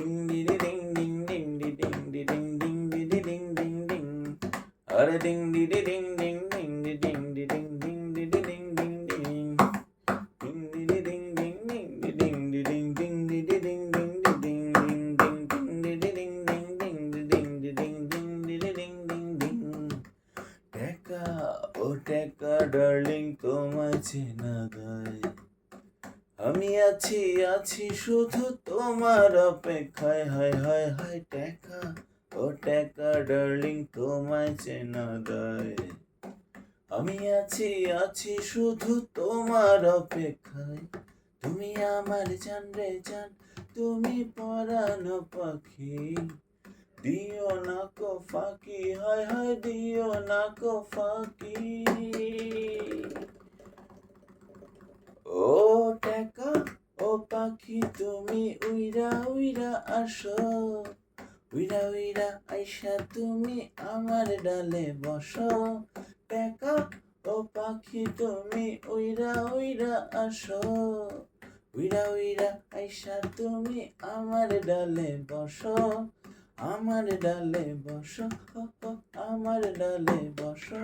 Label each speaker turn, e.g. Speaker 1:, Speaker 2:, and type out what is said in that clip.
Speaker 1: Ding ডিডি ডিং ডিং ডিং ডি ডিং ডি ডিং ডিং ডিং ডিং ডিং আরে ডিং ডিং ডিং ডিং ডি ডিং ডি ডিং ডিং ডিং ডিং ডিং ডিং ডিং ডিং ডিং ডি ডিং ডি ডিং ডিং ডিং ডিং ডি ডিং ডিং ডিং ডিং ডিং ডিং ডিং ডি ডিং ডি ডিং ডিং ডিডি ডিং ডিং ডিং টেকা ও টেকা ডার্লিং তোমায় চেনা গায় আমি আছি আছি শুধু তোমার অপেক্ষায়। হায় হায় হায়, টেকা। ও টেকা, ডার্লিং, তোমায় চেনা গায় আমি আছি আছি শুধু তোমার অপেক্ষায়। তুমি আমার জান রে জান, তুমি পরানো পাখি। দিও না কো ফাঁকি, হায় হায়, দিও না কো ফাঁকি ও টাকা ও পাখি তুমি উইরা উইরা আসো। উইরা উইরা আইসা তুমি আমার ডালে বসো। টাকা ও পাখি তুমি উইরা উইরা আসো। উইরা উইরা আইসা তুমি আমার ডালে বসো। আমার ডালে বসো আমার ডালে বসো।